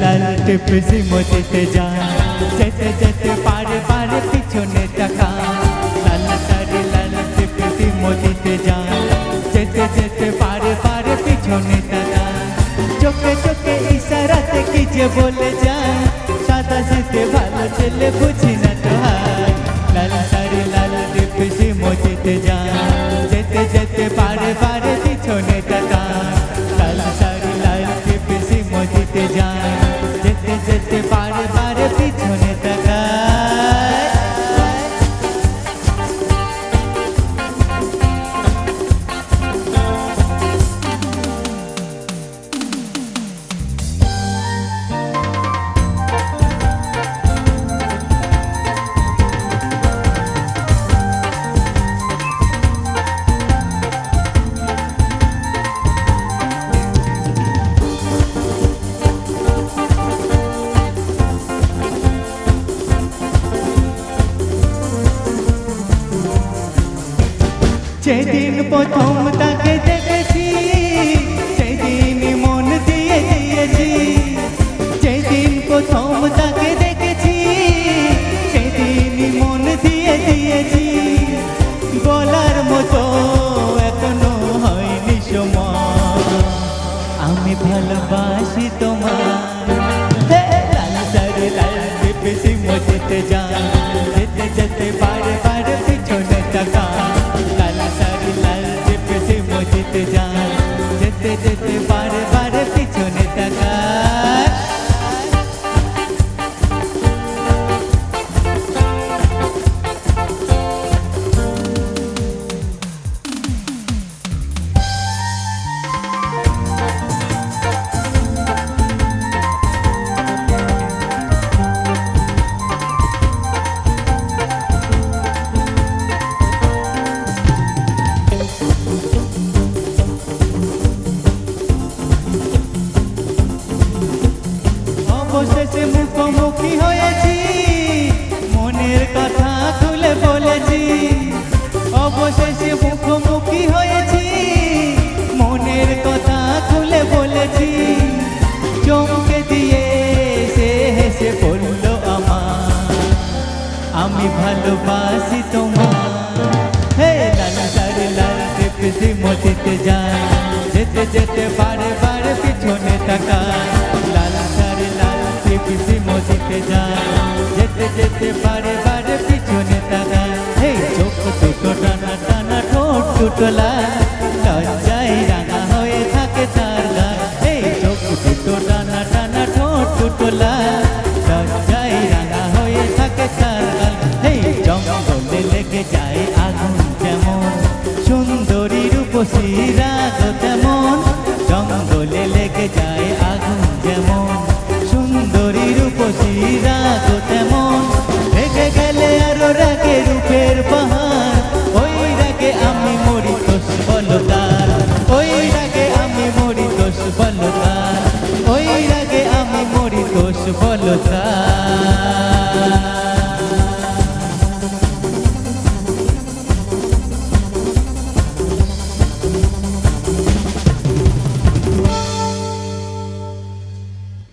লাল টিপসি মজিতে যায় যেতে যেতে পারে পারে পিছনে টাকা লাল সারি লাল টিপসি মজিতে যায় যেতে যেতে পারে পারে পিছনে টাকা চোখে চোখে ইশারাতে কি যে বলে যায় সাদা সেতে ভালো ছেলে বুঝি না তো হায় লাল সারি লাল টিপসি মজিতে যায় যেতে যেতে পারে পারে পিছনে টাকা লাল সারি লাল টিপসি মজিতে যায় যেদিন প্রথম তাকে দেখেছি, সেদিন মন দিয়ে দিয়েছি। যেদিন প্রথম তাকে দেখেছি, সেদিন মন দিয়ে দিয়েছি। বলার মতো এখনও হয়নি সময়। আমি ভালোবাসি তোমার লাল সারি লাল পিপিসি মজিতে যা অবশেষে মুখোমুখি হয়েছি। মনের কথা খুলে বলেছি। অবশেষে মুখোমুখি হয়েছি। মনের কথা খুলে বলেছি। চমকে দিয়ে সে হেসে বলল আমার, আমি ভালোবাসি তোমার হে লাল লাল মজিতে যায়। যেতে যেতে বারে যায়। যেতে যেতে বারে বারে পিছনে টাকা হে চোখ দুটো টানা টানা, ঠোঁট দুটো লাল। লজ্জায় রাঙা হয়ে থাকে তার গাল হে চোখ দুটো টানা টানা, ঠোঁট দুটো লাল। লজ্জায় রাঙা হয়ে থাকে তার গাল হে জঙ্গলে লেগে যায় আগুন যেমন সুন্দরী রূপসী রাগ তেমন। জঙ্গলে লেগে যায় রূপের পাহাড়, ওই রাগে আমি মরি দোষ বলো ওই রাগে আমি মরি দোষ বলো তার ওই রাগে আমি মরি দোষ বলো